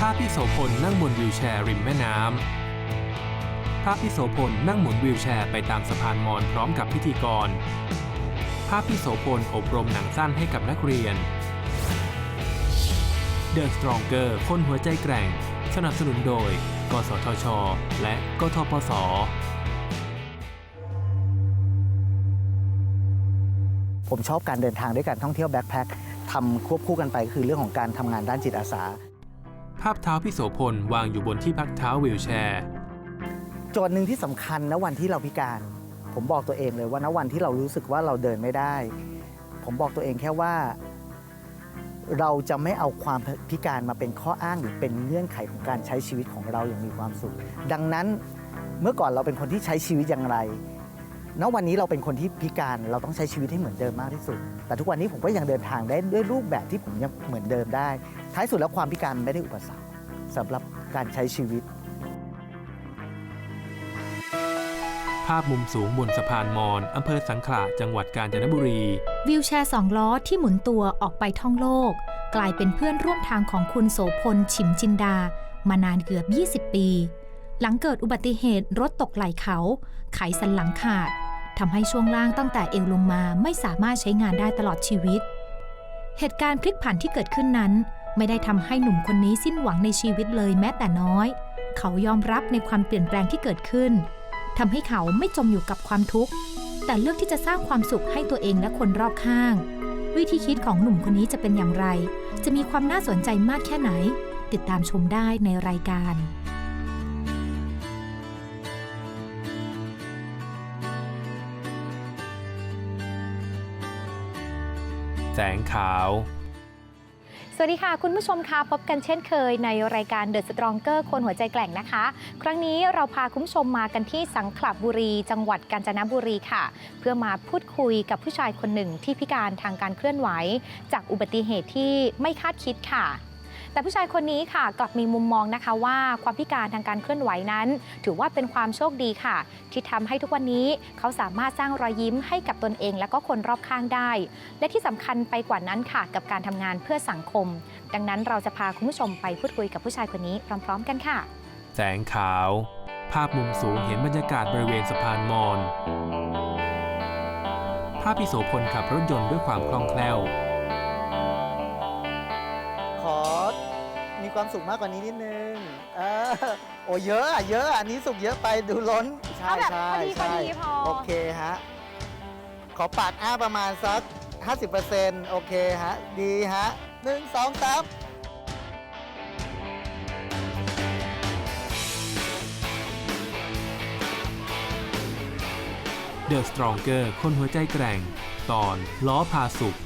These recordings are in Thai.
ภาพพี่โสพลนั่งบนวิวแชร์ริมแม่น้ำ ภาพพี่โสพลนั่งหมุนวิวแชร์ไปตามสะพานมอญพร้อมกับพิธีกร ภาพพี่โสพลอบรมหนังสั้นให้กับนักเรียน The Stronger คนหัวใจแกร่ง สนับสนุนโดย กสทช และกทปสผมชอบการเดินทางด้วยการท่องเที่ยวแบ็คแพ็คทำควบคู่กันไปคือเรื่องของการทำงานด้านจิตอาสา ภาพเท้าพี่โสพลวางอยู่บนที่พักเท้าวิวแชร์โจทย์หนึ่งที่สำคัญณวันที่เราพิการ ผมบอกตัวเองเลยว่าณวันที่เรารู้สึกว่าเราเดินไม่ได้ ผมบอกตัวเองแค่ว่า เราจะไม่เอาความพิการมาเป็นข้ออ้างหรือเป็นเงื่อนไขของการใช้ชีวิตของเราอย่างมีความสุข ดังนั้นเมื่อก่อนเราเป็นคนที่ใช้ชีวิตอย่างไร ณวันนี้เราเป็นคนที่พิการเราต้องใช้ชีวิตให้เหมือนเดิมมากที่สุด แต่ทุกวันนี้ผมก็ยังเดินทางได้ด้วยรูปแบบที่ผมยังเหมือนเดิมได้ ท้ายสุดแล้วความพิการไม่ได้อุปสรรคสำหรับการใช้ชีวิต ภาพมุมสูงบนสะพานมอญอำเภอสังขละจังหวัดกาญจนบุรี วิวแชร์สองล้อที่หมุนตัวออกไปท่องโลก กลายเป็นเพื่อนร่วมทางของคุณโสพลฉิมจินดา มานานเกือบ 20 ปี หลังเกิดอุบัติเหตุรถตกไหลเขา ไขสันหลังขาด ทำให้ช่วงล่างตั้งแต่เอวลงมาไม่สามารถใช้งานได้ตลอดชีวิต เหตุการณ์พลิกผันที่เกิดขึ้นนั้น ไม่ได้ทำให้หนุ่มคนนี้สิ้นหวังในชีวิตเลยแม้แต่น้อย เขายอมรับในความเปลี่ยนแปลงที่เกิดขึ้นทำให้เขาไม่จมอยู่กับความทุกข์ แต่เลือกที่จะสร้างความสุขให้ตัวเองและคนรอบข้าง วิธีคิดของหนุ่มคนนี้จะเป็นอย่างไร จะมีความน่าสนใจมากแค่ไหน ติดตามชมได้ในรายการ แสงขาว สวัสดีค่ะ คุณผู้ชมค่ะพบกันเช่นเคยในรายการ The Stronger คนหัวใจแกร่งนะคะ ครั้งนี้เราพาคุณผู้ชมมากันที่สังขละบุรี จังหวัดกาญจนบุรีค่ะ เพื่อมาพูดคุยกับผู้ชายคนหนึ่งที่พิการทางการเคลื่อนไหว จากอุบัติเหตุที่ไม่คาดคิดค่ะ แต่ผู้ชายคนนี้ค่ะกลับมีมุมมองนะคะว่าความพิการทางการเคลื่อนไหวนั้น ถือว่าเป็นความโชคดีค่ะ ที่ทำให้ทุกวันนี้เขาสามารถสร้างรอยยิ้มให้กับตนเอง และก็คนรอบข้างได้ และที่สำคัญไปกว่านั้นค่ะ กับการทำงานเพื่อสังคม ดังนั้นเราจะพาคุณผู้ชมไปพูดคุยกับผู้ชายคนนี้พร้อม ๆ กันค่ะ แสงขาว ภาพมุมสูงเห็นบรรยากาศบริเวณสะพานมอญภาพพี่โสพลขับรถยนต์ด้วยความคล่องแคล่ว ความสุขมากกว่านี้นิดนึงเออโอ้เยอะอะเยอะอะอันนี้สุขเยอะไปดูล้นใช่เอาแบบใช่พอดีใช่พอดีพอ โอเคฮะขอปาดอ้าประมาณสัก 50%โอเคฮะดีฮะหนึ่งสองสาม The Stronger คนหัวใจแกร่ง ตอนล้อพาสุข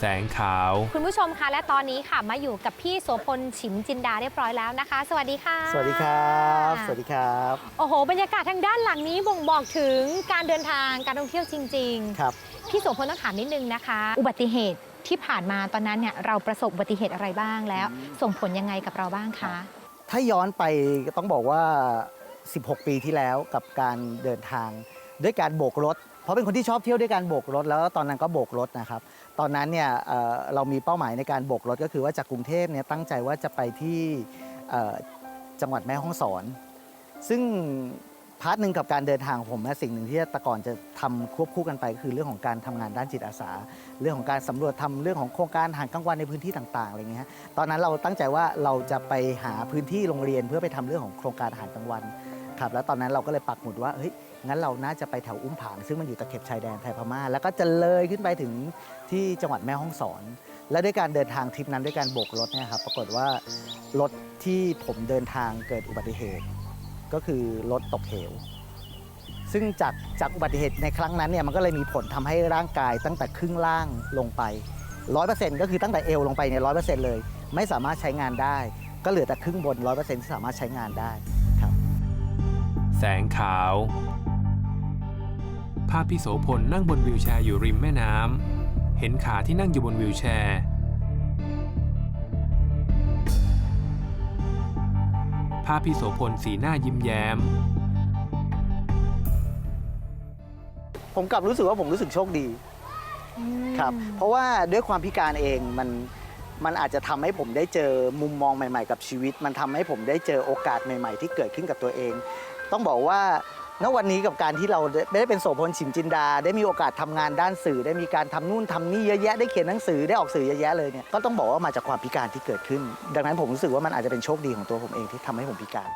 แสงขาว คุณผู้ชมคะและตอนนี้ค่ะมาอยู่กับพี่โสพลฉิมจินดาเรียบร้อยแล้วนะคะ สวัสดีค่ะ สวัสดีครับ สวัสดีครับ โอ้โห บรรยากาศทางด้านหลังนี้บ่งบอกถึงการเดินทางการท่องเที่ยวจริงครับๆพี่โสพลต้องถามนิดนึงนะคะ อุบัติเหตุที่ผ่านมาตอนนั้นเนี่ยเราประสบอุบัติเหตุอะไรบ้างแล้ว ส่งผลยังไงกับเราบ้างคะ ถ้าย้อนไปก็ต้องบอกว่า 16 ปีที่แล้วกับการเดินทางด้วยการโบกรถ เพราะเป็นคนที่ชอบเที่ยวด้วยการโบกรถ แล้วตอนนั้นก็โบกรถนะครับ ตอนนั้นเนี่ยเอ่อเรามีเป้าหมายในการโบกรถก็คือว่าจากกรุงเทพเนี่ยตั้งใจว่าจะไปที่เอ่อจังหวัดแม่ฮ่องสอน ซึ่งพาร์ทหนึ่งกับการเดินทางของผมนะสิ่งหนึ่งที่แต่ก่อนจะทำควบคู่กันไปก็คือเรื่องของการทำงานด้านจิตอาสา เรื่องของการสำรวจทำเรื่องของโครงการอาหารกลางวันในพื้นที่ต่างๆอะไรเงี้ยฮะตอนนั้นเราตั้งใจว่าเราจะไปหาพื้นที่โรงเรียนเพื่อไปทำเรื่องของโครงการอาหารกลางวัน ครับแล้วตอนนั้นเราก็เลยปักหมุดว่าเฮ้ยงั้นเราน่าจะไปแถวอุ้มผางซึ่งมันอยู่ตะเข็บชายแดนไทยพม่า แล้วก็จะเลยขึ้นไปถึงที่จังหวัดแม่ฮ่องสอน และด้วยการเดินทางทริปนั้นด้วยการโบกรถเนี่ยครับปรากฏว่ารถที่ผมเดินทางเกิดอุบัติเหตุ ก็คือรถตกเหว ซึ่งจากจากอุบัติเหตุในครั้งนั้นเนี่ยมันก็เลยมีผลทำให้ร่างกายตั้งแต่ครึ่งล่างลงไป100%ก็คือตั้งแต่เอวลงไปเนี่ยร้อยเลย ไม่สามารถใช้งานได้ ก็เหลือแต่ครึ่งบน100%ที่สามารถใช้งานได้ แสงขาว ภาพพี่โสพลนั่งบนวิวแชร์อยู่ริมแม่น้ำ เห็นขาที่นั่งอยู่บนวิวแชร์ ภาพพี่โสพลสีหน้ายิ้มแย้ม ผมกลับรู้สึกว่าผมรู้สึกโชคดีครับ เพราะว่าด้วยความพิการเองมันมันอาจจะทำให้ผมได้เจอมุมมองใหม่ ๆ กับชีวิต มันทำให้ผมได้เจอโอกาสใหม่ ๆ ที่เกิดขึ้นกับตัวเอง ต้องบอกว่าณวันนี้กับการที่เราได้เป็นโสพลฉิมจินดา ได้มีโอกาสทำงานด้านสื่อ ได้มีการทำนู่นทำนี่เยอะแยะได้เขียนหนังสือได้ออกสื่อเยอะแยะเลยเนี่ยก็ต้องบอกว่ามาจากความพิการที่เกิดขึ้น ดังนั้นผมรู้สึกว่ามันอาจจะเป็นโชคดีของตัวผมเองที่ทำให้ผมพิการ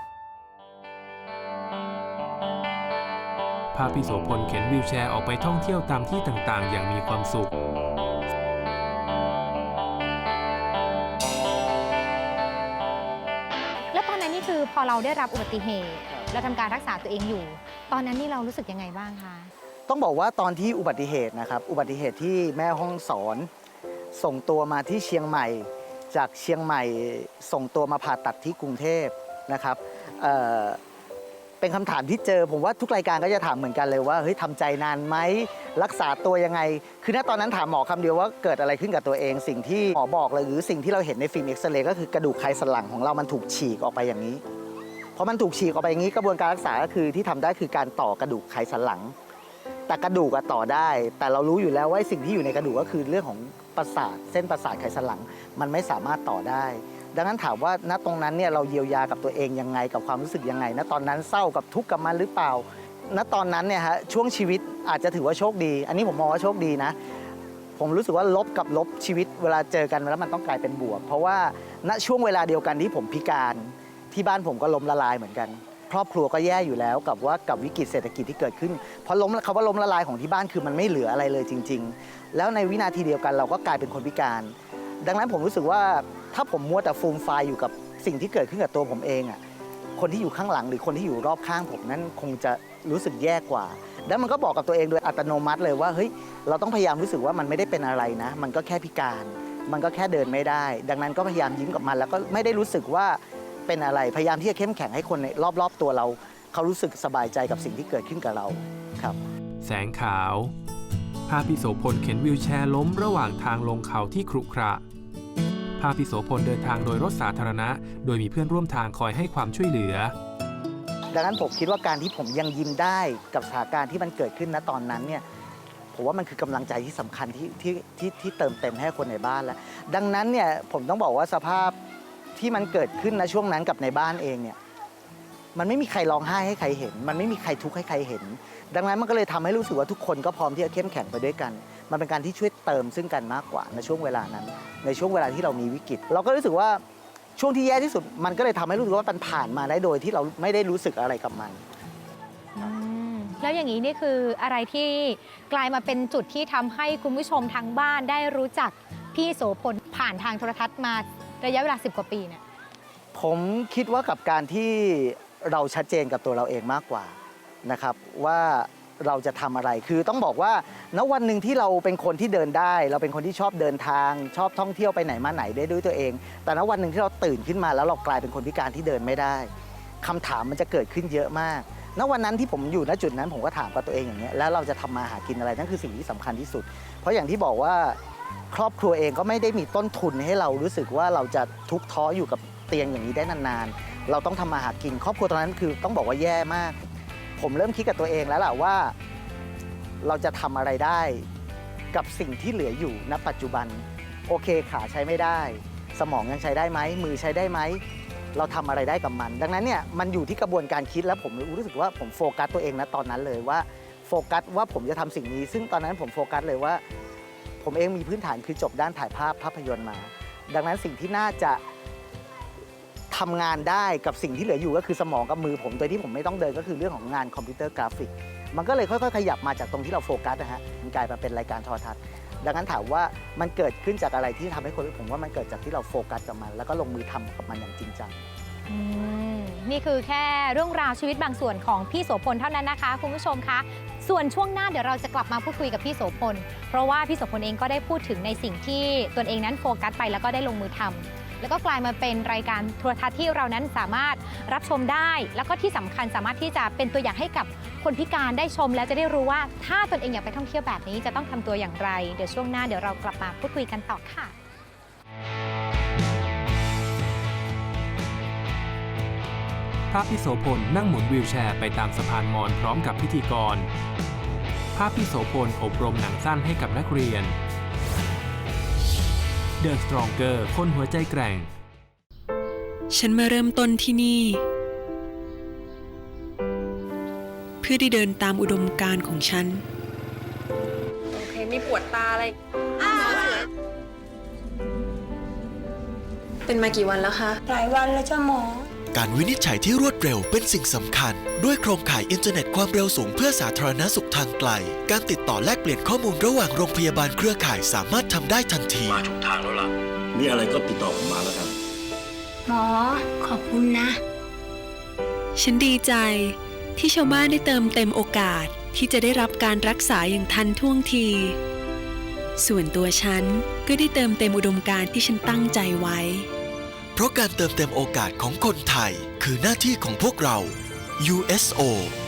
ภาพพี่โสพลเข็นวิวแชร์ออกไปท่องเที่ยวตามที่ต่างๆ อย่างมีความสุข แล้วตอนนั้นนี่คือพอเราได้รับอุบัติเหตุ เราทำการรักษาตัวเองอยู่ ตอนนั้นนี่เรารู้สึกยังไงบ้างคะ ต้องบอกว่าตอนที่อุบัติเหตุนะครับ อุบัติเหตุที่แม่ห้องสอน ส่งตัวมาที่เชียงใหม่ จากเชียงใหม่ส่งตัวมาผ่าตัดที่กรุงเทพนะครับเอ่อเป็นคำถามที่เจอ ผมว่าทุกรายการก็จะถามเหมือนกันเลยว่าเฮ้ยทำใจนานไหมรักษาตัวยังไง คือณตอนนั้นถามหมอคำเดียวว่าเกิดอะไรขึ้นกับตัวเอง สิ่งที่หมอบอกเลยหรือสิ่งที่เราเห็นในฟิล์มเอ็กซเรย์ก็คือกระดูกไขสันหลังของเรามันถูกฉีกออกไปอย่างนี้ พอมันถูกฉีกออกไปอย่างนี้กระบวนการรักษาก็คือที่ทำได้คือการต่อกระดูกไขสันหลัง แต่กระดูกต่อได้ แต่เรารู้อยู่แล้วว่าสิ่งที่อยู่ในกระดูกก็คือเรื่องของประสาทเส้นประสาทไขสันหลัง มันไม่สามารถต่อได้ ดังนั้นถามว่าณตรงนั้นเนี่ยเราเยียวยากับตัวเองยังไงกับความรู้สึกยังไงณตอนนั้นเศร้ากับทุกข์กับมันหรือเปล่าณตอนนั้นเนี่ยฮะช่วงชีวิตอาจจะถือว่าโชคดี อันนี้ผมมองว่าโชคดีนะ ผมรู้สึกว่าลบกับลบชีวิตเวลาเจอกันแล้วมันต้องกลายเป็นบวก เพราะว่าณช่วงเวลาเดียวกันที่ผมพิการ ที่บ้านผมก็ล้มละลายเหมือนกัน ครอบครัวก็แย่อยู่แล้วกับว่ากับวิกฤตเศรษฐกิจที่เกิดขึ้นเพราะล้มคำว่าล้มละลายของที่บ้านคือมันไม่เหลืออะไรเลยจริง ๆ แล้วในวินาทีเดียวกันเราก็กลายเป็นคนพิการ ดังนั้นผมรู้สึกว่าถ้าผมมัวแต่ฟูมไฟอยู่กับสิ่งที่เกิดขึ้นกับตัวผมเองอะคนที่อยู่ข้างหลังหรือคนที่อยู่รอบข้างผมนั้นคงจะรู้สึกแย่กว่า แล้วมันก็บอกกับตัวเองโดยอัตโนมัติเลยว่าเฮ้ยเราต้องพยายามรู้สึกว่ามันไม่ได้เป็นอะไรนะ มันก็แค่พิการ มันก็แค่เดินไม่ได้ ดังนั้นก็พยายามยิ้มกับมันแล้วก็ไม่ได้รู้สึกว่า เป็นอะไรพยายามที่จะเข้มแข็งให้คนในรอบๆตัวเรา เขารู้สึกสบายใจกับสิ่งที่เกิดขึ้นกับเราครับ แสงขาวภาพพี่โสพลเข็นวิวแชร์ล้มระหว่างทางลงเขาที่ครุขระภาพพี่โสพลเดินทางโดยรถสาธารณะ โดยมีเพื่อนร่วมทางคอยให้ความช่วยเหลือ ดังนั้นผมคิดว่าการที่ผมยังยิ้มได้กับสถานการณ์ที่มันเกิดขึ้นณตอนนั้นเนี่ยผมว่ามันคือกำลังใจที่สำคัญที่ที่ที่ที่เติมเต็มให้คนในบ้านแล้ว ดังนั้นเนี่ยผมต้องบอกว่าสภาพ ที่มันเกิดขึ้นณช่วงนั้นกับในบ้านเองเนี่ยมันไม่มีใครร้องไห้ให้ใครเห็น มันไม่มีใครทุกข์ให้ใครเห็น ดังนั้นมันก็เลยทำให้รู้สึกว่าทุกคนก็พร้อมที่จะเข้มแข็งไปด้วยกัน มันเป็นการที่ช่วยเติมซึ่งกันมากกว่าในช่วงเวลานั้น ในช่วงเวลาที่เรามีวิกฤต เราก็รู้สึกว่าช่วงที่แย่ที่สุด มันก็เลยทำให้รู้สึกว่ามันผ่านมาได้โดยที่เราไม่ได้รู้สึกอะไรกับมันแล้วอย่างนี้นี่คืออะไรที่กลายมาเป็นจุดที่ทำให้คุณผู้ชมทางบ้านได้รู้จักพี่โสพลผ่านทางโทรทัศน์มา ระยะเวลา 10 กว่าปีเนี่ยผมคิดว่ากับการที่เราชัดเจนกับตัวเราเองมากกว่านะครับว่าเราจะทำอะไรคือต้องบอกว่าณวันหนึ่งที่เราเป็นคนที่เดินได้ เราเป็นคนที่ชอบเดินทาง ชอบท่องเที่ยวไปไหนมาไหนได้ด้วยตัวเอง แต่ณวันหนึ่งที่เราตื่นขึ้นมาแล้วเรากลายเป็นคนพิการที่เดินไม่ได้คำถามมันจะเกิดขึ้นเยอะมากณวันนั้นที่ผมอยู่ณจุดนั้นผมก็ถามกับตัวเองอย่างเงี้ยแล้วเราจะทำมาหากินอะไรนั่นคือสิ่งที่สำคัญที่สุด เพราะอย่างที่บอกว่า ครอบครัวเองก็ไม่ได้มีต้นทุนให้เรารู้สึกว่าเราจะทุกข์ท้ออยู่กับเตียงอย่างนี้ได้นานๆ เราต้องทำมาหากิน ครอบครัวตอนนั้นคือต้องบอกว่าแย่มาก ผมเริ่มคิดกับตัวเองแล้วล่ะว่า เราจะทำอะไรได้กับสิ่งที่เหลืออยู่ณปัจจุบัน โอเคขาใช้ไม่ได้ สมองยังใช้ได้ไหมมือใช้ได้ไหมเราทำอะไรได้กับมัน ดังนั้นเนี่ยมันอยู่ที่กระบวนการคิดแล้วผมรู้สึกว่าผมโฟกัสตัวเองนะตอนนั้นเลยว่าโฟกัสว่าผมจะทำสิ่งนี้ ซึ่งตอนนั้นผมโฟกัสเลยว่า ผมเองมีพื้นฐานคือจบด้านถ่ายภาพภาพยนตร์มา ดังนั้นสิ่งที่น่าจะทำงานได้กับสิ่งที่เหลืออยู่ก็คือสมองกับมือผมโดยที่ผมไม่ต้องเดินก็คือเรื่องของงานคอมพิวเตอร์กราฟิก มันก็เลยค่อยๆ ขยับมาจากตรงที่เราโฟกัสนะฮะมันกลายมาเป็นรายการโทรทัศน์ดังนั้นถามว่ามันเกิดขึ้นจากอะไรที่ทำให้คนผมว่ามันเกิดจากที่เราโฟกัสกับมัน แล้วก็ลงมือทำกับมันอย่างจริงจังนี่คือแค่เรื่องราวชีวิตบางส่วนของพี่โสพลเท่านั้นนะคะ คุณผู้ชมคะ ส่วนช่วงหน้าเดี๋ยวเราจะกลับมาพูดคุยกับพี่โสพล เพราะว่าพี่โสพลเองก็ได้พูดถึงในสิ่งที่ตนเองนั้นโฟกัสไปแล้วก็ได้ลงมือทำแล้วก็กลายมาเป็นรายการโทรทัศน์ที่เรานั้นสามารถรับชมได้ แล้วก็ที่สำคัญสามารถที่จะเป็นตัวอย่างให้กับคนพิการได้ชม แล้วจะได้รู้ว่าถ้าตนเองอยากไปท่องเที่ยวแบบนี้จะต้องทำตัวอย่างไร เดี๋ยวช่วงหน้าเดี๋ยวเรากลับมาพูดคุยกันต่อค่ะ ภาพพี่โสพลนั่งหมุนวีลแชร์ไปตามสะพานมอญพร้อมกับพิธีกร ภาพพี่โสพลอบรมหนังสั้นให้กับนักเรียน The Stronger คนหัวใจแกร่ง ฉันมาเริ่มต้นที่นี่ เพื่อได้เดินตามอุดมการณ์ของฉัน โอเคมีปวดตาอะไรเป็นมากี่วันแล้วคะ หลายวันแล้วจ้าหมอ การวินิจฉัยที่รวดเร็วเป็นสิ่งสำคัญ ด้วยโครงข่ายอินเทอร์เน็ตความเร็วสูงเพื่อสาธารณสุขทางไกล การติดต่อแลกเปลี่ยนข้อมูลระหว่างโรงพยาบาลเครือข่ายสามารถทำได้ทันที มาถูกทางแล้วล่ะ มีอะไรก็ติดต่อผมมาแล้วกัน หมอ ขอบคุณนะ ฉันดีใจที่ชาวบ้านได้เติมเต็มโอกาสที่จะได้รับการรักษาอย่างทันท่วงที ส่วนตัวฉันก็ได้เติมเต็มอุดมการณ์ที่ฉันตั้งใจไว้ เพราะการเติมเต็มโอกาสของคนไทย คือหน้าที่ของพวกเรา USO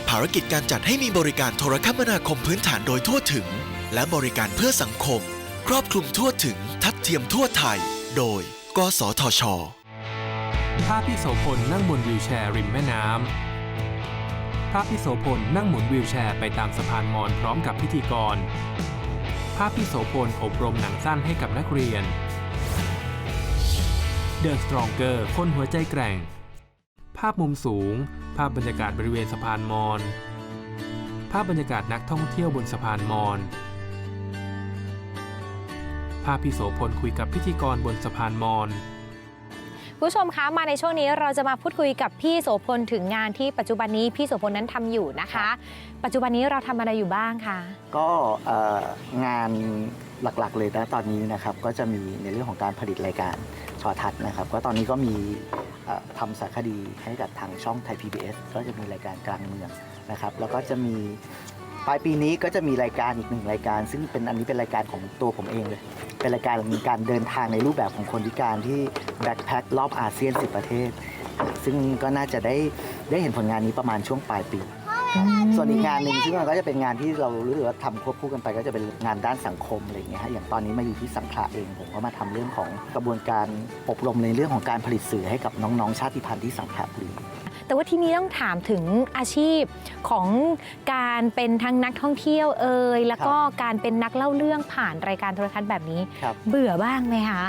ภารกิจการจัดให้มีบริการโทรคมนาคมพื้นฐานโดยทั่วถึง และบริการเพื่อสังคม ครอบคลุมทั่วถึงทัดเทียมทั่วไทย โดย กสทช ภาพพี่โสพลนั่งบนวิวแชร์ริมแม่น้ำ ภาพพี่โสพลนั่งหมุนวิวแชร์ไปตามสะพานมอญพร้อมกับพิธีกร ภาพพี่โสพลอบรมหนังสั้นให้กับนักเรียน The Stronger คนหัวใจแกร่ง ภาพมุมสูง ภาพบรรยากาศบริเวณสะพานมอญภาพบรรยากาศนักท่องเที่ยวบนสะพานมอญภาพพี่โสพลคุยกับพิธีกรบนสะพานมอญคุณผู้ชมคะมาในช่วงนี้เราจะมาพูดคุยกับพี่โสพลถึงงานที่ปัจจุบันนี้พี่โสพลนั้นทำอยู่นะคะ ปัจจุบันนี้เราทำอะไรอยู่บ้างคะก็เอ่องานหลักๆเลยนะตอนนี้นะครับก็จะมีในเรื่องของการผลิตรายการ โทอทัศน์นะครับ ก็ตอนนี้ก็มีทำสารคดีให้กับทางช่องไทย PBS ก็จะมีรายการกลางเมืองนะครับ แล้วก็จะมีปลายปีนี้ก็จะมีรายการอีกหนึ่งรายการ ซึ่งเป็นอันนี้เป็นรายการของตัวผมเองเลย เป็นรายการมีการเดินทางในรูปแบบของคนพิการที่แบ็คแพ็ครอบอาเซียน 10 ประเทศ ซึ่งก็น่าจะได้ได้เห็นผลงานนี้ประมาณช่วงปลายปี ส่วนอีกงานหนึ่งซึ่งมันก็จะเป็นงานที่เรารู้สึกว่าทำควบคู่กันไป ก็จะเป็นงานด้านสังคมอะไรอย่างเงี้ยฮะอย่างตอนนี้มาอยู่ที่สังขละเองผมก็มาทำเรื่องของกระบวนการอบรมในเรื่องของการผลิตสื่อให้กับน้องๆ ชาติพันธุ์ที่สังขละบุรีแต่ว่าที่นี้ต้องถามถึงอาชีพของการเป็นทั้งนักท่องเที่ยวเอ่ยแล้วก็การเป็นนักเล่าเรื่องผ่านรายการโทรทัศน์แบบนี้ครับเบื่อบ้างไหมคะ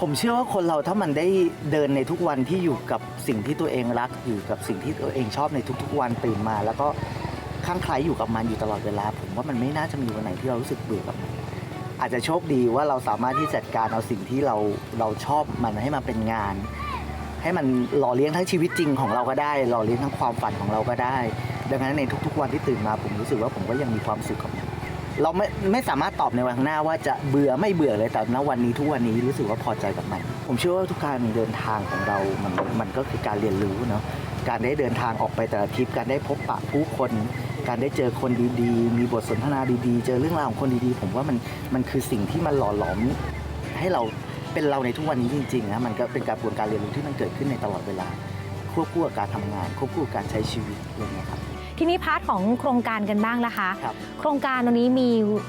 ผมเชื่อว่าคนเราถ้ามันได้เดินในทุกวันที่อยู่กับสิ่งที่ตัวเองรักอยู่กับสิ่งที่ตัวเองชอบในทุก ๆ วันตื่นมา แล้วก็ข้างใครอยู่กับมันอยู่ตลอดเวลา ผมว่ามันไม่น่าจะมีวันไหนที่เรารู้สึกเบื่อกับมันอาจจะโชคดีว่าเราสามารถที่จัดการเอาสิ่งที่เราเราชอบมันให้มันเป็นงาน ให้มันหล่อเลี้ยงทั้งชีวิตจริงของเราก็ได้หล่อเลี้ยงทั้งความฝันของเราก็ได้ ดังนั้นในทุกๆ วันที่ตื่นมาผมรู้สึกว่าผมก็ยังมีความสุขกับมัน เราไม่ไม่สามารถตอบในวันข้างหน้าว่าจะเบื่อไม่เบื่อเลยแต่ณวันนี้ทุกวันนี้รู้สึกว่าพอใจกับมัน ผมเชื่อว่าทุกการเดินทางของเรามันมันก็คือการเรียนรู้เนาะการได้เดินทางออกไปแต่ละทริปการได้พบปะผู้คน การได้เจอคนดีๆ มีบทสนทนาดีๆ เจอเรื่องราวของคนดีๆ ผมว่ามันมันคือสิ่งที่มันหล่อหลอมให้เราเป็นเราในทุกวันนี้จริงๆนะมันก็เป็นการกระบวนการเรียนรู้ที่มันเกิดขึ้นในตลอดเวลาควบคู่กับการทำงานควบคู่กับการใช้ชีวิตอะไรองเงี้ยครับ ทีนี้พาร์ทของโครงการกันบ้างนะคะ ครับ โครงการตรงนี้มี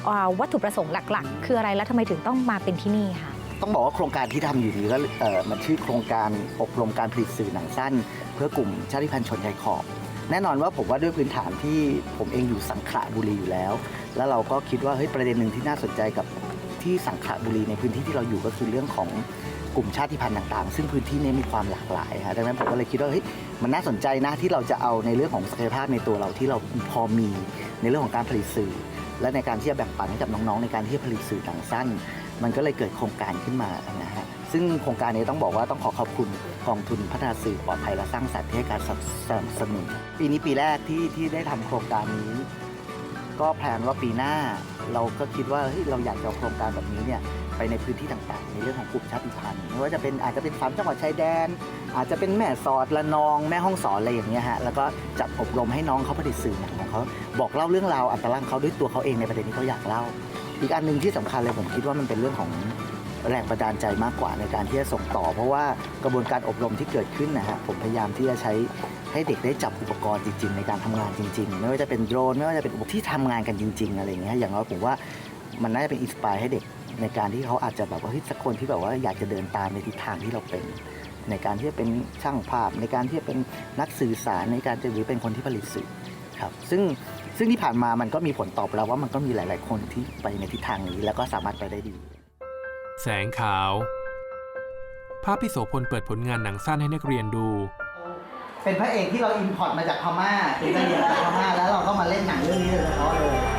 อ่าวัตถุประสงค์หลักๆ คืออะไรและทำไมถึงต้องมาเป็นที่นี่คะ ต้องบอกว่าโครงการที่ทำอยู่นี้ก็เอ่อมันชื่อโครงการอบรมการผลิตสื่อหนังสั้น เพื่อกลุ่มชาติพันธุ์ชนชายขอบ แน่นอนว่าผมว่าด้วยพื้นฐานที่ผมเองอยู่สังขละบุรีอยู่แล้ว แล้วเราก็คิดว่าเฮ้ยประเด็นหนึ่งที่น่าสนใจกับที่สังขละบุรีในพื้นที่ที่เราอยู่ก็คือเรื่องของ กลุ่มชาติพันธุ์ต่างๆ ซึ่งพื้นที่นี้มีความหลากหลายฮะดังนั้นผมก็เลยคิดว่าเฮ้ยมันน่าสนใจนะที่เราจะเอาในเรื่องของศักยภาพในตัวเราที่เราพอมีในเรื่องของการผลิตสื่อ และในการที่จะแบ่งปันให้กับน้องๆ ในการที่จะผลิตสื่อหนังสั้น มันก็เลยเกิดโครงการขึ้นมานะฮะซึ่งโครงการนี้ต้องบอกว่าต้องขอขอบคุณกองทุนพัฒนาสื่อปลอดภัยและสร้างสรรค์ที่ให้การสนับสนุนปีนี้ปีแรกที่ที่ได้ทำโครงการนี้ ก็แพลนว่าปีหน้า เราก็คิดว่าเฮ้ยเราอยากจะเอาโครงการแบบนี้เนี่ย ไปในพื้นที่ต่างๆ ในเรื่องของกลุ่มชาติพันธุ์ไม่ว่าจะเป็นอาจจะเป็นสามจังหวัดชายแดน อาจจะเป็นแม่สอดละนอง แม่ห้องสอนอะไรอย่างเงี้ยฮะแล้วก็จัดอบรมให้น้องเขาผลิตสื่อหนังของเขาบอกเล่าเรื่องราวอัตลักษณ์เขาด้วยตัวเขาเองในประเด็นที่เขาอยากเล่า อีกอันหนึ่งที่สำคัญเลยผมคิดว่ามันเป็นเรื่องของแรงบันดาลใจมากกว่าในการที่จะส่งต่อ เพราะว่ากระบวนการอบรมที่เกิดขึ้นนะฮะผมพยายามที่จะใช้ให้เด็กได้จับอุปกรณ์จริง ๆ ในการทำงานจริง ๆ ไม่ว่าจะเป็นโดรนไม่ว่าจะเป็นอุปกรณ์ที่ทำงานกันจริง ๆ อะไรอย่างเงี้ยอย่างน้อยผมว่ามันน่าจะเป็นอินสปายให้เด็ก ในการที่เขาอาจจะแบบว่าเฮ้ยสักคนที่แบบว่าอยากจะเดินตามในทิศทางที่เราเป็น ในการที่จะเป็นช่างภาพ ในการที่จะเป็นนักสื่อสารในการจะหรือเป็นคนที่ผลิตสื่อครับซึ่งซึ่งที่ผ่านมามันก็มีผลตอบรับว่ามันก็มีหลาย ๆ คนที่ไปในทิศทางนี้ แล้วก็สามารถไปได้ดี แสงขาว ภาพพี่โสพลเปิดผลงานหนังสั้นให้นักเรียนดู เป็นพระเอกที่เราอินพอร์ตมาจากพม่าเป็นกะเหรี่ยงจากพม่าแล้วเราก็มาเล่นหนังเรื่องนี้โดยเฉพาะเลยภ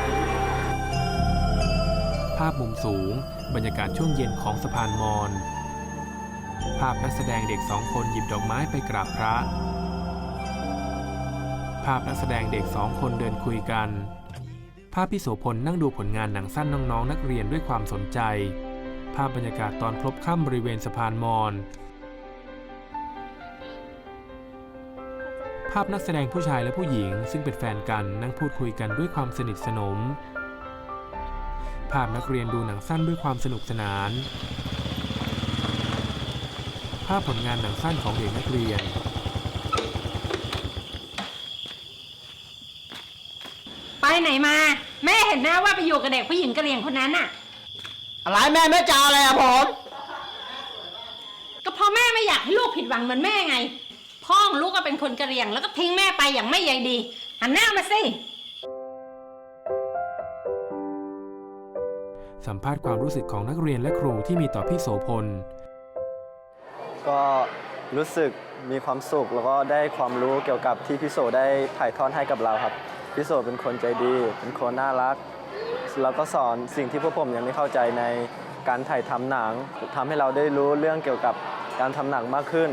าพมุมสูง บรรยากาศช่วงเย็นของสะพานมอญภาพนักแสดงเด็กสองคนหยิบดอกไม้ไปกราบพระ ภาพนักแสดงเด็กสองคนเดินคุยกัน ภาพพี่โสพลนั่งดูผลงานหนังสั้นน้องๆ นักเรียนด้วยความสนใจ ภาพบรรยากาศตอนพลบค่ำบริเวณสะพานมอญภาพนักแสดงผู้ชายและผู้หญิงซึ่งเป็นแฟนกันนั่งพูดคุยกันด้วยความสนิทสนม ภาพนักเรียนดูหนังสั้นด้วยความสนุกสนาน ภาพผลงานหนังสั้นของเด็กนักเรียน ไปไหนมา แม่เห็นหน้าว่าไปอยู่กับเด็กผู้หญิงกระเหรี่ยงคนนั้นน่ะ อะไรแม่แม่จะเอาอะไรอะผม ก็เพราะแม่ไม่อยากให้ลูกผิดหวังเหมือนแม่ไง พ่อของลูกก็เป็นคนกระเหรี่ยง แล้วก็ทิ้งแม่ไปอย่างไม่ใยดีหันหน้ามาสิ สัมภาษณ์ความรู้สึกของนักเรียนและครูที่มีต่อพี่โสพล ก็รู้สึกมีความสุขแล้วก็ได้ความรู้เกี่ยวกับที่พี่โสได้ถ่ายทอดให้กับเราครับพี่โสเป็นคนใจดี เป็นคนน่ารัก แล้วก็สอนสิ่งที่พวกผมยังไม่เข้าใจในการถ่ายทำหนังทำให้เราได้รู้เรื่องเกี่ยวกับการทำหนังมากขึ้น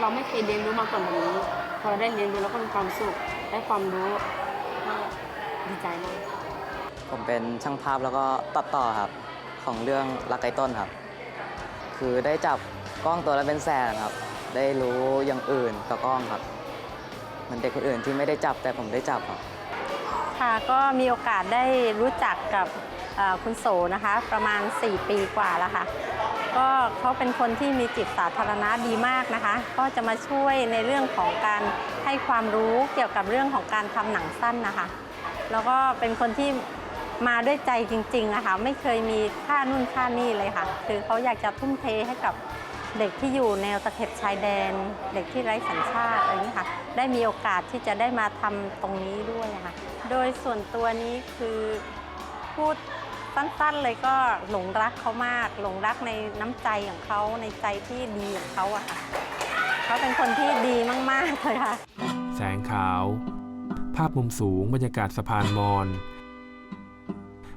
เราไม่เคยเรียนรู้มาก่อนแบบนี้ พอเราได้เรียนรู้แล้วก็มีความสุขได้ความรู้ก็ดีใจมาก ผมเป็นช่างภาพแล้วก็ตัดต่อครับ ของเรื่องรักไก่ต้นครับ คือได้จับกล้องตัวละเป็นแสนครับ ได้รู้อย่างอื่นกับกล้องครับเหมือนเด็กคนอื่นที่ไม่ได้จับแต่ผมได้จับครับ ค่ะก็มีโอกาสได้รู้จักกับคุณโสนะคะ ประมาณ 4 ปีกว่าแล้วค่ะ ก็เขาเป็นคนที่มีจิตสาธารณะดีมากนะคะ ก็จะมาช่วยในเรื่องของการให้ความรู้เกี่ยวกับเรื่องของการทำหนังสั้นนะคะ แล้วก็เป็นคนที่ มาด้วยใจจริงๆอะค่ะไม่เคยมีค่านู่นค่านี่เลยค่ะ คือเขาอยากจะทุ่มเทให้กับเด็กที่อยู่แนวตะเข็บชายแดน เด็กที่ไร้สัญชาติอะไรอย่างนี้ค่ะได้มีโอกาสที่จะได้มาทำตรงนี้ด้วยค่ะ โดยส่วนตัวนี้คือพูดสั้นๆเลยก็หลงรักเขามาก หลงรักในน้ำใจของเขาในใจที่ดีของเขาอะค่ะเขาเป็นคนที่ดีมากๆเลยค่ะ แสงขาว ภาพมุมสูงบรรยากาศสะพานมอญ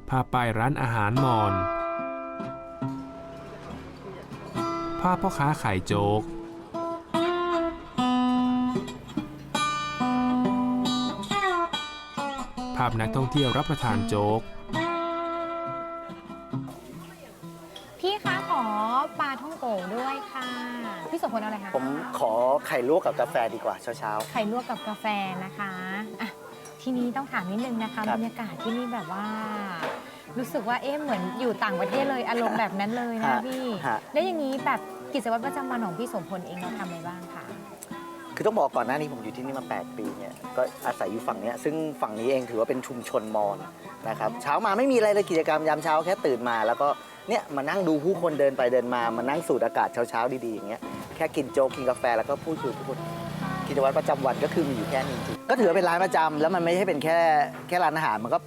ภาพป้ายร้านอาหารมอญภาพพ่อค้าขายโจ๊ก ภาพนักท่องเที่ยวรับประทานโจ๊ก พี่คะขอปลาท่องโกด้วยค่ะ พี่โสพลเอาอะไรคะผมขอไข่ลวกกับกาแฟดีกว่าเช้า ไข่ลวกกับกาแฟนะคะอะทีนี้ต้องถามนิดนึงนะคะ ครับ บรรยากาศที่นี่แบบว่า รู้สึกว่าเอ๊ะเหมือนอยู่ต่างประเทศเลยอารมณ์แบบนั้นเลยนะฮะพี่ ฮะ แล้วอย่างนี้แบบกิจวัตรประจำวันของพี่โสมพลเองเราทำอะไรบ้างคะๆคือต้องบอกก่อนหน้านี้ผมอยู่ที่นี่มา 8 ปีเนี่ยก็อาศัยอยู่ฝั่งเนี้ยซึ่งฝั่งนี้เองถือว่าเป็นชุมชนมอญนะครับเช้ามาไม่มีอะไรเลยกิจกรรมยามเช้าแค่ตื่นมา แล้วก็เนี่ยมานั่งดูผู้คนเดินไปเดินมามานั่งสูดอากาศเช้าๆดีๆอย่างเงี้ยแค่กินโจ๊กกินกาแฟแล้วก็พูดคุยกับผู้คนกิจวัตรประจำวันก็คือมีอยู่แค่นี้จริงๆก็ถือว่าเป็นร้านประจำแล้วมันไม่ใช่เป็นแค่แค่ร้านอาหารมันก็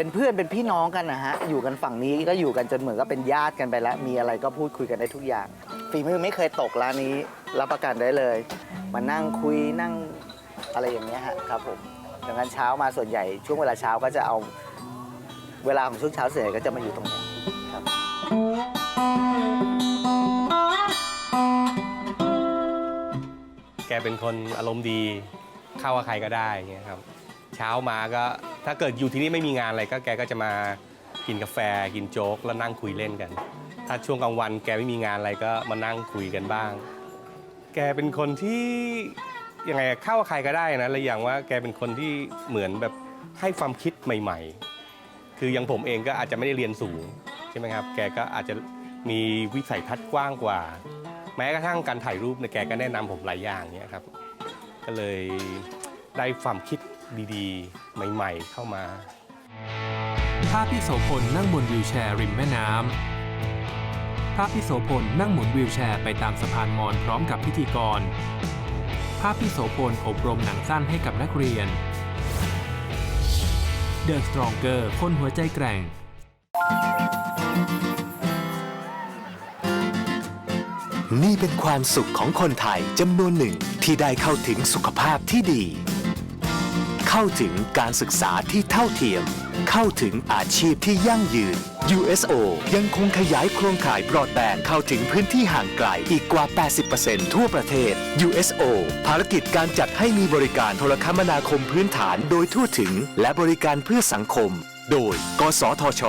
เป็นเพื่อนเป็นพี่น้องกันนะฮะ อยู่กันฝั่งนี้ก็อยู่กันจนเหมือนก็เป็นญาติกันไปแล้ว มีอะไรก็พูดคุยกันได้ทุกอย่าง ฝีมือไม่เคยตกร้านนี้ รับประกันได้เลย มานั่งคุยนั่งอะไรอย่างเงี้ยฮะครับผมดังนั้นเช้ามาส่วนใหญ่ช่วงเวลาเช้าก็จะเอาเวลาของช่วงเช้าส่วนใหญ่ก็จะมาอยู่ตรงเนี้ยครับ แกเป็นคนอารมณ์ดีเข้ากับใครก็ได้เงี้ยครับ เช้ามาก็ ถ้าเกิดอยู่ที่นี่ไม่มีงานอะไรก็แกก็จะมากินกาแฟกินโจ๊กแล้วนั่งคุยเล่นกัน ถ้าช่วงกลางวันแกไม่มีงานอะไรก็มานั่งคุยกันบ้าง แกเป็นคนที่ยังไงเข้ากับใครก็ได้นะและอย่างว่าแกเป็นคนที่เหมือนแบบให้ความคิดใหม่ ๆ คืออย่างผมเองก็อาจจะไม่ได้เรียนสูงใช่ไหมครับ แกก็อาจจะมีวิสัยทัศน์กว้างกว่า แม้กระทั่งการถ่ายรูปเนี่ยแกก็แนะนำผมหลายอย่างเนี่ยครับ ก็เลยได้ความคิด ดีๆ ใหม่ๆ เข้ามาภาพพี่โสพลนั่งบนวิวแชร์ริมแม่น้ำภาพพี่โสพลนั่งหมุนวิวแชร์ไปตามสะพานมอญพร้อมกับพิธีกร ภาพพี่โสพลอบรมหนังสั้นให้กับนักเรียน The Stronger คนหัวใจแกร่ง นี่เป็นความสุขของคนไทยจำนวนหนึ่งที่ได้เข้าถึงสุขภาพที่ดี เข้าถึงการศึกษาที่เท่าเทียม เข้าถึงอาชีพที่ยั่งยืน USO ยังคงขยายโครงข่ายบรอดแบนด์เข้าถึงพื้นที่ห่างไกลอีกกว่า 80%ทั่วประเทศ USO ภารกิจการจัดให้มีบริการโทรคมนาคมพื้นฐานโดยทั่วถึง และบริการเพื่อสังคม โดย กสทช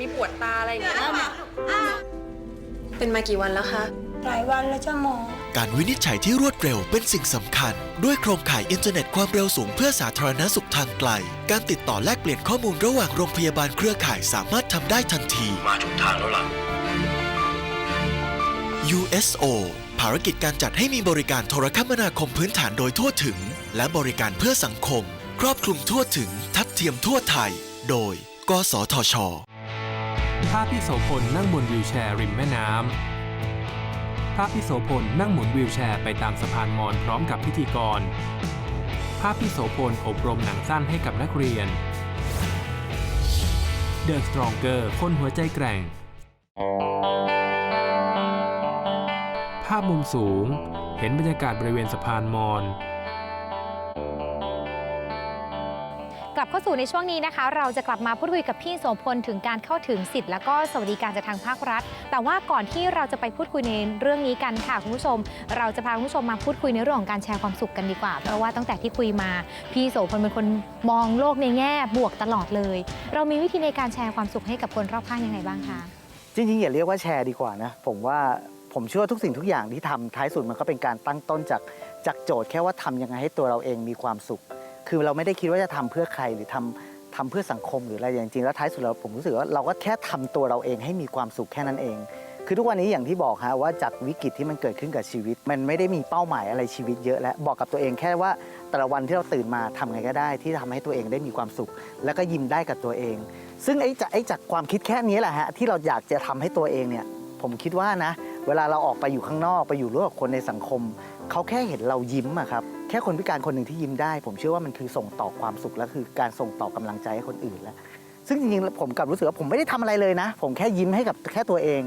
มีปวดตาอะไรอย่างเงี้ยเป็นมากี่วันแล้วคะ หลายวันแล้วจ้าหมอ การวินิจฉัยที่รวดเร็วเป็นสิ่งสำคัญ ด้วยโครงข่ายอินเทอร์เน็ตความเร็วสูงเพื่อสาธารณสุขทางไกล การติดต่อแลกเปลี่ยนข้อมูลระหว่างโรงพยาบาลเครือข่ายสามารถทำได้ทันที มาถูกทางแล้วล่ะ USO ภารกิจการจัดให้มีบริการโทรคมนาคมพื้นฐานโดยทั่วถึง และบริการเพื่อสังคม ครอบคลุมทั่วถึงทัดเทียมทั่วไทย โดย กสทช ภาพพี่โสพลนั่งบนวิวแชร์ริมแม่น้ำ ภาพพี่โสพลนั่งหมุนวิวแชร์ไปตามสะพานมอญพร้อมกับพิธีกร ภาพพี่โสพลอบรมหนังสั้นให้กับนักเรียน The Stronger คนหัวใจแกร่ง ภาพมุมสูง เห็นบรรยากาศบริเวณสะพานมอญ กลับเข้าสู่ในช่วงนี้นะคะ เราจะกลับมาพูดคุยกับพี่โสพลถึงการเข้าถึงสิทธิ์และก็สวัสดิการจากทางภาครัฐ แต่ว่าก่อนที่เราจะไปพูดคุยในเรื่องนี้กันค่ะคุณผู้ชม เราจะพาคุณผู้ชมมาพูดคุยในเรื่องของการแชร์ความสุขกันดีกว่า เพราะว่าตั้งแต่ที่คุยมาพี่โสพลเป็นคนมองโลกในแง่บวกตลอดเลย เรามีวิธีในการแชร์ความสุขให้กับคนรอบข้างยังไงบ้างคะจริงๆอย่าเรียกว่าแชร์ดีกว่านะผมว่าผมเชื่อทุกสิ่งทุกอย่างที่ทำท้ายสุดมันก็เป็นการตั้งต้นจากจากโจทย์แค่ว่าทำยังไงให้ตัวเราเองมีความสุข คือเราไม่ได้คิดว่าจะทำเพื่อใครหรือทำทำเพื่อสังคมหรืออะไรอย่างจริงแล้วท้ายสุดแล้วผมรู้สึกว่าเราก็แค่ทำตัวเราเองให้มีความสุขแค่นั้นเอง คือทุกวันนี้อย่างที่บอกฮะว่าจากวิกฤตที่มันเกิดขึ้นกับชีวิต มันไม่ได้มีเป้าหมายอะไรชีวิตเยอะแล้วบอกกับตัวเองแค่ว่าแต่ละวันที่เราตื่นมาทำไงก็ได้ ที่ทำให้ตัวเองได้มีความสุข แล้วก็ยิ้มได้กับตัวเอง ซึ่งไอ้จากไอ้จากความคิดแค่นี้แหละฮะที่เราอยากจะทำให้ตัวเองเนี่ยผมคิดว่านะเวลาเราออกไปอยู่ข้างนอกไปอยู่ร่วมกับคนในสังคม เขาแค่เห็นเรายิ้มอะครับ แค่คนพิการคนหนึ่งที่ยิ้มได้ ผมเชื่อว่ามันคือส่งต่อความสุขและคือการส่งต่อกำลังใจให้คนอื่นแล้ว ซึ่งจริงๆผมกลับรู้สึกว่าผมไม่ได้ทำอะไรเลยนะ ผมแค่ยิ้มให้กับแค่ตัวเอง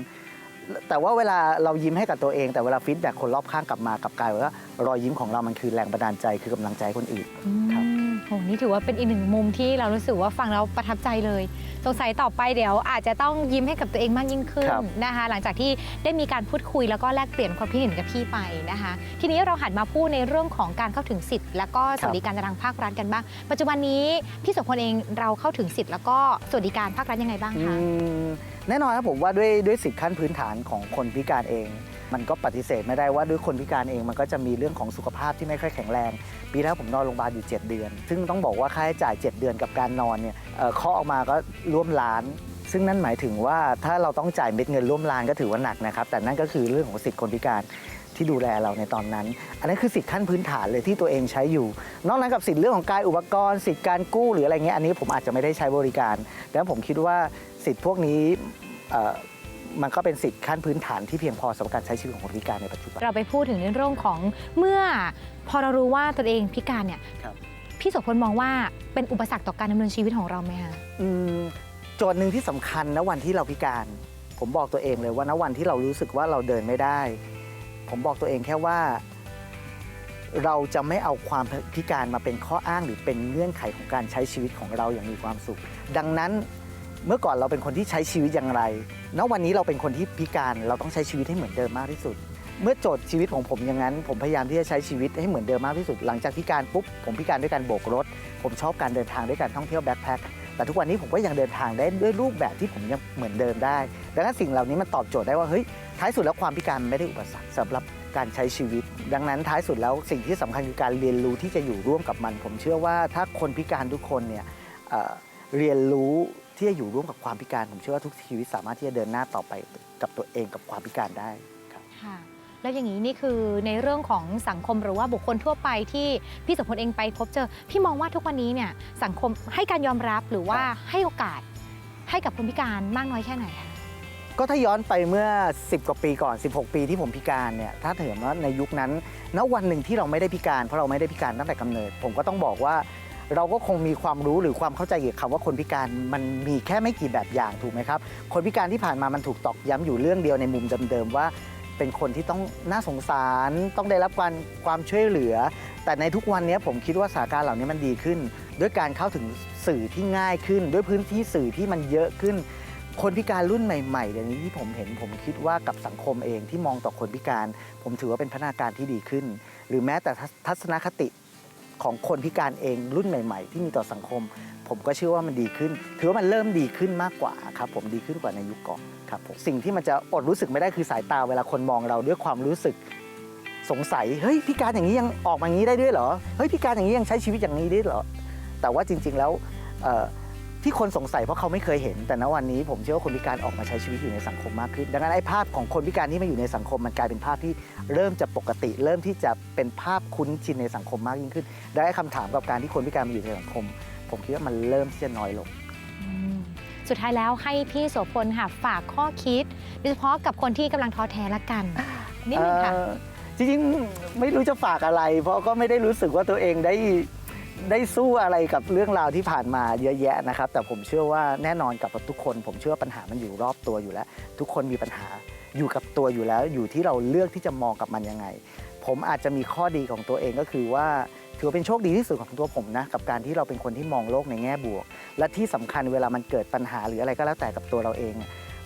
แต่ว่าเวลาเรายิ้มให้กับตัวเอง แต่เวลาฟีดแบ็คนรอบข้างกลับมากลับกลายว่ารอยยิ้มของเรามันคือแรงบันดาลใจคือกำลังใจคนอื่น โหนี่ถือว่าเป็นอีกหนึ่งมุมที่เรารู้สึกว่าฟังแล้วประทับใจเลย สงสัยต่อไปเดี๋ยวอาจจะต้องยิ้มให้กับตัวเองมากยิ่งขึ้นครับ นะคะ หลังจากที่ได้มีการพูดคุยแล้วก็แลกเปลี่ยนความคิดเห็นกับพี่ไปนะคะ ทีนี้เราหันมาพูดในเรื่องของการเข้าถึงสิทธิ์ และก็สวัสดิการจากทางภาครัฐกันบ้าง ปัจจุบันนี้พี่โสมพลเองเราเข้าถึงสิทธิ์แล้วก็สวัสดิการภาครัฐยังไงบ้างอืคะ มแน่นอนครับผมว่าด้วยด้วยสิทธิขั้นพื้นฐานของคนพิการเอง มันก็ปฏิเสธไม่ได้ว่าด้วยคนพิการเองมันก็จะมีเรื่องของสุขภาพที่ไม่ค่อยแข็งแรง ปีแล้วผมนอนโรงพยาบาลอยู่ 7 เดือน ซึ่งต้องบอกว่าค่าใช้จ่าย 7 เดือนกับการนอนเนี่ยเคาะออกมาก็ร่วมล้าน ซึ่งนั่นหมายถึงว่าถ้าเราต้องจ่ายเม็ดเงินร่วมล้านก็ถือว่าหนักนะครับ แต่นั่นก็คือเรื่องของสิทธิคนพิการที่ดูแลเราในตอนนั้น อันนั้นคือสิทธิขั้นพื้นฐานเลยที่ตัวเองใช้อยู่ นอกนั้นกับสิทธิเรื่องของการอุปกรณ์สิทธิการกู้หรืออะไรเงี้ยอันนี้ผมอาจจะไม่ได้ใช้บริการ แต่ผมคิดว่าสิทธิพวกนี้ มันก็เป็นสิทธิขั้นพื้นฐานที่เพียงพอสำหรับการใช้ชีวิตของคนพิการในปัจจุบัน เราไปพูดถึงในเรื่องของเมื่อพอเรารู้ว่าตัวเองพิการเนี่ยครับ พี่โสพลมองว่าเป็นอุปสรรคต่อการดำเนินชีวิตของเราไหมคะอืมโจทย์หนึ่งที่สำคัญนะวันที่เราพิการ ผมบอกตัวเองเลยว่าณวันที่เรารู้สึกว่าเราเดินไม่ได้ ผมบอกตัวเองแค่ว่า เราจะไม่เอาความพิการมาเป็นข้ออ้างหรือเป็นเงื่อนไขของการใช้ชีวิตของเราอย่างมีความสุข ดังนั้น เมื่อก่อนเราเป็นคนที่ใช้ชีวิตอย่างไร ณ วันนี้เราเป็นคนที่พิการ เราต้องใช้ชีวิตให้เหมือนเดิมมากที่สุด เมื่อโจทย์ชีวิตของผมอย่างนั้น ผมพยายามที่จะใช้ชีวิตให้เหมือนเดิมมากที่สุด หลังจากพิการปุ๊บ ผมพิการด้วยการโบกรถ ผมชอบการเดินทางด้วยการท่องเที่ยวแบ็คแพค แต่ทุกวันนี้ผมก็ยังเดินทางได้ด้วยรูปแบบที่ผมยังเหมือนเดิมได้ ดังนั้นสิ่งเหล่านี้มันตอบโจทย์ได้ว่า เฮ้ย ท้ายสุดแล้วความพิการไม่ได้อุปสรรคสำหรับการใช้ชีวิต ดังนั้นท้ายสุดแล้วสิ่งที่สำคัญคือการเรียนรู้ที่จะอยู่ร่วมกับมัน ผมเชื่อว่าถ้าคนพิการทุกคนเนี่ยเเรียนรู้ ที่จะอยู่ร่วมกับความพิการผมเชื่อว่าทุกชีวิตสามารถที่จะเดินหน้าต่อไปกับตัวเองกับความพิการได้ค่ะแล้วอย่างนี้นี่คือในเรื่องของสังคมหรือว่าบุคคลทั่วไปที่พี่โสมพลเองไปพบเจอพี่มองว่าทุกวันนี้เนี่ยสังคมให้การยอมรับหรือว่าให้โอกาสให้กับคนพิการมากน้อยแค่ไหนคะก็ถ้าย้อนไปเมื่อ 10 กว่าปีก่อน 16 ปีที่ผมพิการเนี่ยถ้าเถิดว่าในยุคนั้นณวันหนึ่งที่เราไม่ได้พิการเพราะเราไม่ได้พิการตั้งแต่กำเนิด ผมก็ต้องบอกว่า เราก็คงมีความรู้หรือความเข้าใจเกี่ยวกับคำว่าคนพิการมันมีแค่ไม่กี่แบบอย่างถูกไหมครับ คนพิการที่ผ่านมามันถูกตอกย้ำอยู่เรื่องเดียวในมุมเดิมๆว่า เป็นคนที่ต้องน่าสงสารต้องได้รับความความช่วยเหลือ แต่ในทุกวันนี้ผมคิดว่าสถานการณ์เหล่านี้มันดีขึ้น ด้วยการเข้าถึงสื่อที่ง่ายขึ้น ด้วยพื้นที่สื่อที่มันเยอะขึ้น คนพิการรุ่นใหม่ๆเดี๋ยวนี้ที่ผมเห็นผมคิดว่ากับสังคมเองที่มองต่อคนพิการ ผมถือว่าเป็นพัฒนาการที่ดีขึ้น หรือแม้แต่ทัศนคติ ของคนพิการเองรุ่นใหม่ ๆ ที่มีต่อสังคม ผมก็เชื่อว่ามันดีขึ้น ถือว่ามันเริ่มดีขึ้นมากกว่าครับผมดีขึ้นกว่าในยุคก่อนครับผมสิ่งที่มันจะอดรู้สึกไม่ได้คือสายตาเวลาคนมองเราด้วยความรู้สึกสงสัยเฮ้ยพิการอย่างนี้ยังออกมาอย่างนี้ได้ด้วยเหรอเฮ้ยพิการอย่างนี้ยังใช้ชีวิตอย่างนี้ได้เหรอแต่ว่าจริง ๆแล้วเออ ที่คนสงสัยเพราะเขาไม่เคยเห็น แต่ณวันนี้ผมเชื่อว่าคนพิการออกมาใช้ชีวิตอยู่ในสังคมมากขึ้น ดังนั้นไอ้ภาพของคนพิการที่มาอยู่ในสังคมมันกลายเป็นภาพที่เริ่มจะปกติ เริ่มที่จะเป็นภาพคุ้นชินในสังคมมากยิ่งขึ้นและไอ้คำถามกับการที่คนพิการมาอยู่ในสังคม ผมคิดว่ามันเริ่มที่จะน้อยลงอืมสุดท้ายแล้วให้พี่โสพลค่ะฝากข้อคิดโดยเฉพาะกับคนที่กำลังท้อแท้ละกันนิดนึงค่ะ เอ่อจริงๆ ไม่รู้จะฝากอะไร เพราะก็ไม่ได้รู้สึกว่าตัวเองได้ ได้สู้อะไรกับเรื่องราวที่ผ่านมาเยอะแยะนะครับ แต่ผมเชื่อว่าแน่นอนกับทุกคน ผมเชื่อว่าปัญหามันอยู่รอบตัวอยู่แล้ว ทุกคนมีปัญหาอยู่กับตัวอยู่แล้ว อยู่ที่เราเลือกที่จะมองกับมันยังไง ผมอาจจะมีข้อดีของตัวเองก็คือว่าถือว่าเป็นโชคดีที่สุดของตัวผมนะกับการที่เราเป็นคนที่มองโลกในแง่บวก และที่สำคัญเวลามันเกิดปัญหาหรืออะไรก็แล้วแต่กับตัวเราเอง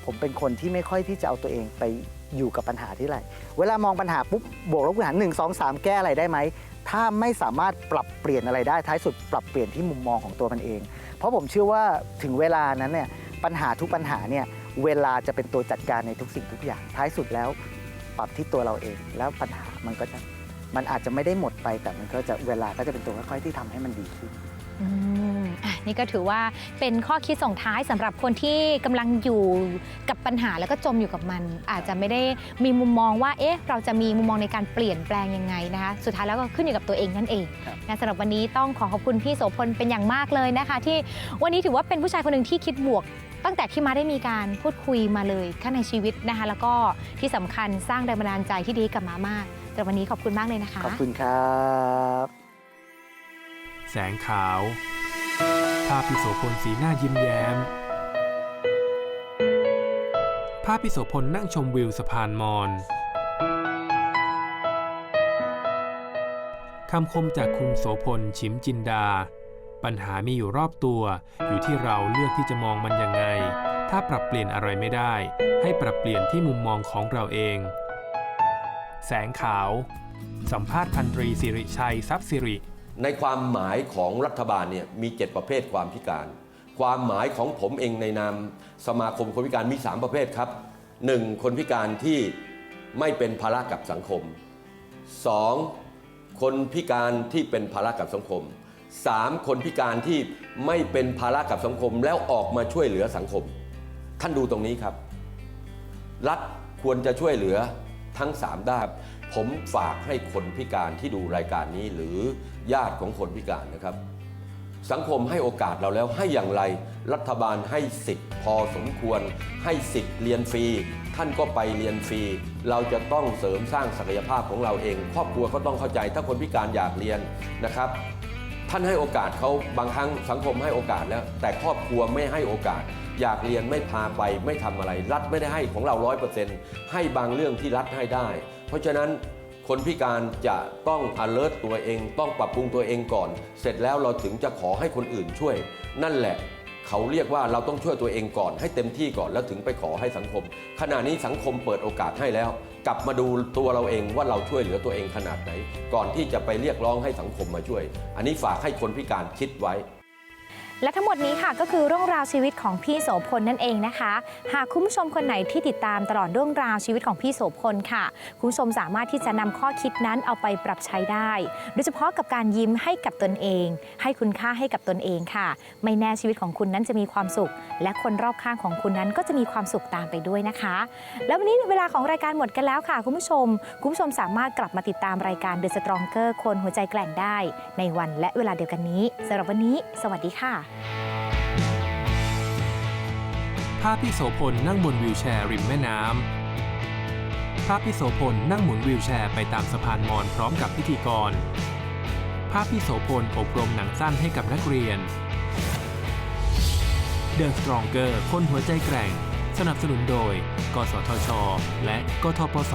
ผมเป็นคนที่ไม่ค่อยที่จะเอาตัวเองไปอยู่กับปัญหาที่ไร เวลามองปัญหาปุ๊บบวกลบหารหนึ่งสองสามแก้อะไรได้ไหม ถ้าไม่สามารถปรับเปลี่ยนอะไรได้ท้ายสุดปรับเปลี่ยนที่มุมมองของตัวมันเอง เพราะผมเชื่อว่าถึงเวลานั้นเนี่ยปัญหาทุกปัญหาเนี่ยเวลาจะเป็นตัวจัดการในทุกสิ่งทุกอย่าง ท้ายสุดแล้วปรับที่ตัวเราเอง แล้วปัญหามันก็จะมันอาจจะไม่ได้หมดไปแต่มันก็จะเวลาก็จะเป็นตัวค่อยๆที่ทำให้มันดีขึ้น นี่ก็ถือว่าเป็นข้อคิดส่งท้ายสำหรับคนที่กำลังอยู่กับปัญหาแล้วก็จมอยู่กับมัน อาจจะไม่ได้มีมุมมองว่าเอ๊ะเราจะมีมุมมองในการเปลี่ยนแปลงยังไงนะคะสุดท้ายแล้วก็ขึ้นอยู่กับตัวเองนั่นเองนะสำหรับวันนี้ต้องขอขอบคุณพี่โสพลเป็นอย่างมากเลยนะคะ ที่วันนี้ถือว่าเป็นผู้ชายคนหนึ่งที่คิดบวกตั้งแต่ที่มาได้มีการพูดคุยมาเลยข้างในชีวิตนะคะ แล้วก็ที่สำคัญสร้างแรงบันดาลใจที่ดีกับมามากสำหรับวันนี้ขอบคุณมากเลยนะคะ ขอบคุณครับ แสงขาว ภาพพิโสพลสีหน้ายิ้มแย้ม ภาพพิโสพลนั่งชมวิวสะพานมอนคำคมจากคุณโสพลชิมจินดา ปัญหามีอยู่รอบตัว อยู่ที่เราเลือกที่จะมองมันยังไง ถ้าปรับเปลี่ยนอะไรไม่ได้ ให้ปรับเปลี่ยนที่มุมมองของเราเอง แสงขาว สัมภาษณ์พันตรีสิริชัยทรัพย์สิริ ในความหมายของรัฐบาลเนี่ยมี 7 ประเภทความพิการ ความหมายของผมเองในนามสมาคมคนพิการมี 3 ประเภทครับ 1. คนพิการที่ไม่เป็นภาระกับสังคม 2. คนพิการที่เป็นภาระกับสังคม 3. คนพิการที่ไม่เป็นภาระกับสังคม แล้วออกมาช่วยเหลือสังคม ท่านดูตรงนี้ครับ รัฐควรจะช่วยเหลือทั้ง 3 ด้าน ผมฝากให้คนพิการที่ดูรายการนี้หรือญาติของคนพิการนะครับ สังคมให้โอกาสเราแล้วให้อย่างไรรัฐบาลให้สิทธิ์พอสมควร ให้สิทธิ์เรียนฟรี ท่านก็ไปเรียนฟรี เราจะต้องเสริมสร้างศักยภาพของเราเอง ครอบครัวก็ต้องเข้าใจถ้าคนพิการอยากเรียนนะครับ ท่านให้โอกาสเขาบางครั้งสังคมให้โอกาสแล้ว แต่ครอบครัวไม่ให้โอกาสอยากเรียนไม่พาไปไม่ทำอะไร รัฐไม่ได้ให้ของเราร้อยเปอร์เซ็นต์ให้บางเรื่องที่รัฐให้ได้ เพราะฉะนั้นคนพิการจะต้อง alert ตัวเอง ต้องปรับปรุงตัวเองก่อน เสร็จแล้วเราถึงจะขอให้คนอื่นช่วย นั่นแหละเขาเรียกว่าเราต้องช่วยตัวเองก่อน ให้เต็มที่ก่อนแล้วถึงไปขอให้สังคม ขณะนี้สังคมเปิดโอกาสให้แล้ว กลับมาดูตัวเราเองว่าเราช่วยเหลือตัวเองขนาดไหน ก่อนที่จะไปเรียกร้องให้สังคมมาช่วย อันนี้ฝากให้คนพิการคิดไว้ และทั้งหมดนี้ค่ะก็คือเรื่องราวชีวิตของพี่โสพลนั่นเองนะคะ หากคุณผู้ชมคนไหนที่ติดตามตลอดเรื่องราวชีวิตของพี่โสพลค่ะ คุณผู้ชมสามารถที่จะนำข้อคิดนั้นเอาไปปรับใช้ได้ โดยเฉพาะกับการยิ้มให้กับตนเอง ให้คุณค่าให้กับตนเองค่ะ ไม่แน่ชีวิตของคุณนั้นจะมีความสุข และคนรอบข้างของคุณนั้นก็จะมีความสุขตามไปด้วยนะคะ แล้ววันนี้เวลาของรายการหมดกันแล้วค่ะ คุณผู้ชม คุณผู้ชมสามารถกลับมาติดตามรายการ The Stronger คนหัวใจแกร่งได้ ในวันและเวลาเดียวกันนี้สำหรับวันนี้ สวัสดีค่ะภาพพี่โสพลนั่งบนวิวแชร์ริมแม่น้ำ ภาพพี่โสพลนั่งหมุนวิวแชร์ไปตามสะพานมอญพร้อมกับพิธีกร ภาพพี่โสพลอบรมหนังสั้นให้กับนักเรียน The Stronger คนหัวใจแกร่งสสนับสนุนโดย กสทช และกทปส